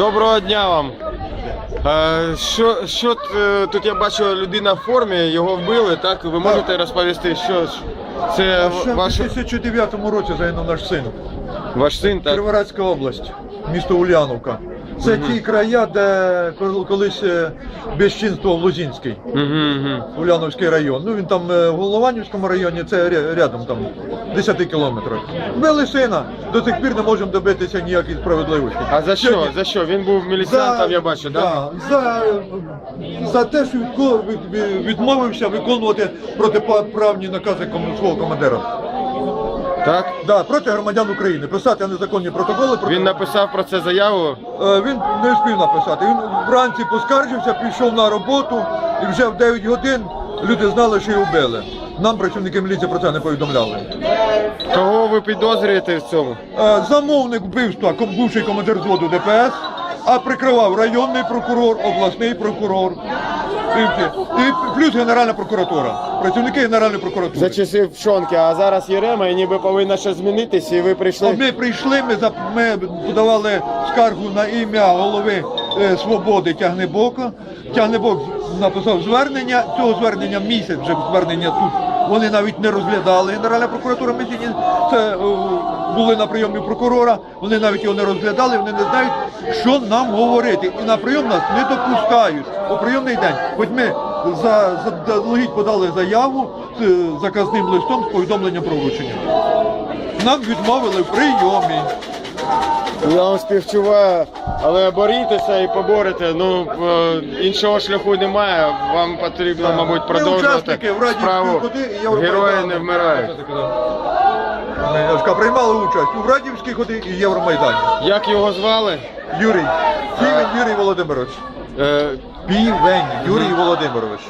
Доброго дня вам. Е, Що, що е, тут я бачу людина в формі, його вбили, так? Ви можете розповісти, що ж це Ще в 2009 році загинув наш син. ваш син, так? Криворадська область, місто Ульяновка. Це ті края, де кол- колись е, безчинствував Угу, угу. Район. Ну він там е, в Голованівському районі, це рядом там 10 кілометрів. Вбили сина, до сих пір не можемо добитися ніякої справедливості. А за що? За що? Він був міліціантом, я бачу, так? да, за, за те, що відмовився виконувати протиправні накази свого командира. Так? Да, проти громадян України. Писати незаконні протоколи. Проти... Він написав про це заяву. Е, Він не встиг написати. Він вранці поскаржився, пішов на роботу і вже в 9 годин люди знали, що його вбили. Нам працівники міліції про це не повідомляли. Кого ви підозрюєте в цьому? Е, Замовник вбивства, бувший командир зводу ДПС, а прикривав районний прокурор, обласний прокурор. І, всі. і плюс Генеральна прокуратура. Працівники Генеральної прокуратури. За часів Пшонки, а зараз Єрема і ніби повинно щось змінитися, і ви прийшли. Ми прийшли, ми, зап- ми подавали скаргу на ім'я голови е, Свободи Тягнебока. Тягнебок написав звернення. Цього звернення місяць вже звернення тут. Вони навіть не розглядали. Генеральна прокуратура ми е, були на прийомі прокурора. Вони навіть його не розглядали. Вони не знають, що нам говорити. І на прийом нас не допускають у прийомний день. Хоч ми за, подали заяву з е, заказним листом з повідомленням про вручення. Нам відмовили в прийомі. Я вам співчуваю, але борітеся і поборете. Ну е, іншого шляху немає. Вам потрібно, мабуть, продовжувати справу. ходи. Герої не вмирають. Кажу, приймали участь у Радівській ході і Євромайдані. Як його звали? Юрій. Півень Юрій Володимирович. Е, Півень Юрій Володимирович.